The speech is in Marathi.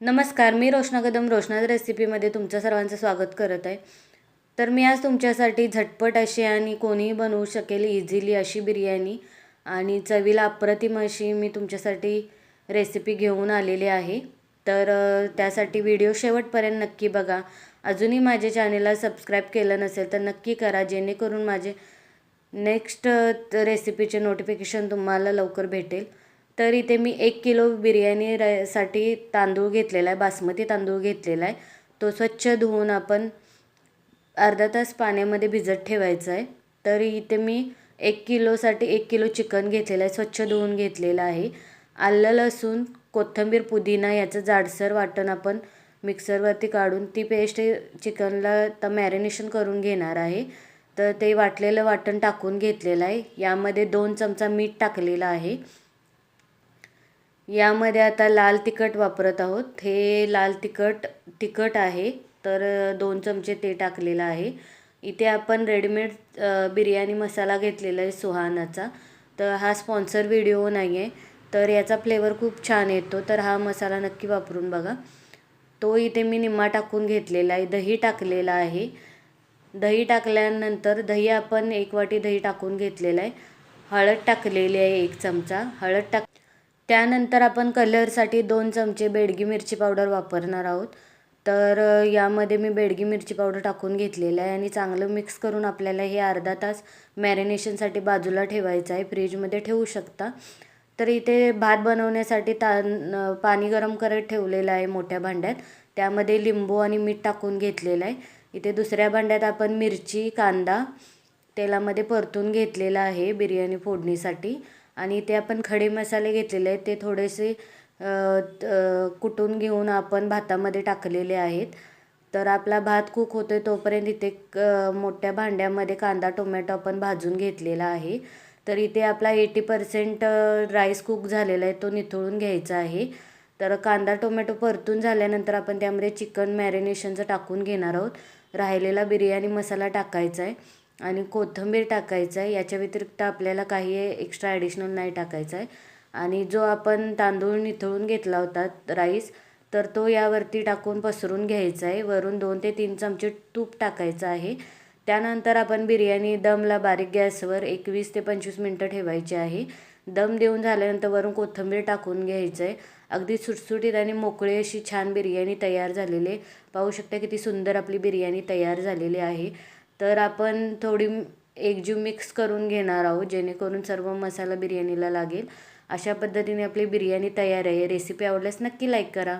नमस्कार मी रोशना कदम रोशनाज रेसिपीमध्ये तुमचं सर्वांचं स्वागत करत आहे. तर मी आज तुमच्यासाठी झटपट अशी आणि कोणीही बनवू शकेल इझिली अशी बिर्याणी आणि चवीला अप्रतिम अशी मी तुमच्यासाठी रेसिपी घेऊन आलेली आहे. तर त्यासाठी व्हिडिओ शेवटपर्यंत नक्की बघा. अजूनही माझ्या चॅनेलला सबस्क्राईब केलं नसेल तर नक्की करा. जेणेकरून माझे नेक्स्ट रेसिपीचे नोटिफिकेशन तुम्हाला लवकर भेटेल. तर इथे मी एक किलो बिर्याणी र साठी तांदूळ घेतलेला आहे बासमती तांदूळ घेतलेला आहे. तो स्वच्छ धुवून आपण अर्धा तास पाण्यामध्ये भिजत ठेवायचा आहे. तर इथे मी एक किलोसाठी एक किलो चिकन घेतलेलं आहे स्वच्छ धुवून घेतलेलं आहे. आलं लसूण कोथिंबीर पुदिना याचं जाडसर वाटण आपण मिक्सरवरती काढून ती पेस्ट चिकनला तर मॅरिनेशन करून घेणार आहे. तर ते वाटलेलं वाटण टाकून घेतलेलं आहे. यामध्ये दोन चमचा मीठ टाकलेलं आहे. यामध्ये आता लाल तिखट वापरत आहोत. हे लाल तिखट तिखट आहे. तर दोन चमचे ते टाकलेलं आहे. इथे आपण रेडीमेड बिर्याणी मसाला घेतलेला आहे सुहानाचा. तर हा स्पॉन्सर व्हिडिओ नाही आहे तर याचा फ्लेवर खूप छान येतो. तर हा मसाला नक्की वापरून बघा. तो इथे मी निम्मा टाकून घेतलेला आहे. दही टाकलेला आहे. दही टाकल्यानंतर दही आपण एक वाटी दही टाकून घेतलेलं आहे. हळद टाकलेली आहे एक चमचा. हळद टाक त्यानंतर आपण कलरसाठी दोन चमचे बेडगी मिरची पावडर वापरणार आहोत. तर यामध्ये मी बेडगी मिरची पावडर टाकून घेतलेलं आहे आणि चांगलं मिक्स करून आपल्याला हे अर्धा तास मॅरिनेशनसाठी बाजूला ठेवायचं आहे. फ्रीजमध्ये ठेवू शकता. तर इथे भात बनवण्यासाठी तान पाणी गरम करत ठेवलेलं आहे मोठ्या भांड्यात. त्यामध्ये लिंबू आणि मीठ टाकून घेतलेलं आहे. इथे दुसऱ्या भांड्यात आपण मिरची कांदा तेलामध्ये परतून घेतलेला आहे बिर्याणी फोडणीसाठी. आणि ते आपण खडे मसाले घेतलेले आहेत ते थोडेसे कुटून घेऊन आपण भातामध्ये टाकलेले आहेत. तर आपला भात कुक होतो आहे तोपर्यंत इथे क मोठ्या भांड्यामध्ये कांदा टोमॅटो आपण भाजून घेतलेला आहे. तर इथे आपला एटी पर्सेंट राईस कुक झालेला आहे तो निथळून घ्यायचा आहे. तर कांदा टोमॅटो परतून झाल्यानंतर आपण त्यामध्ये चिकन मॅरिनेशनचं टाकून घेणार आहोत. राहिलेला बिर्याणी मसाला टाकायचा आहे. आणि कोथिंबीर टाकायचं आहे. याच्या व्यतिरिक्त आपल्याला काही एक्स्ट्रा ॲडिशनल नाही टाकायचं आहे. आणि जो आपण तांदूळ निथळून घेतला होता राईस तर तो यावरती टाकून पसरून घ्यायचा आहे. वरून दोन ते तीन चमचे तूप टाकायचं आहे. त्यानंतर आपण बिर्याणी दमला बारीक गॅसवर एकवीस ते पंचवीस मिनटं ठेवायची आहे. दम देऊन झाल्यानंतर वरून कोथिंबीर टाकून घ्यायचं आहे. अगदी सुटसुटीत आणि मोकळी अशी छान बिर्याणी तयार झालेली आहे. पाहू शकता किती सुंदर आपली बिर्याणी तयार झालेली आहे. तर आपण थोडी एकजीव मिक्स करून घेणार आहोत जेणेकरून सर्व मसाला बिर्याणीला लागेल. अशा पद्धतीने आपली बिर्याणी तयार आहे. रेसिपी आवडल्यास नक्की लाईक करा.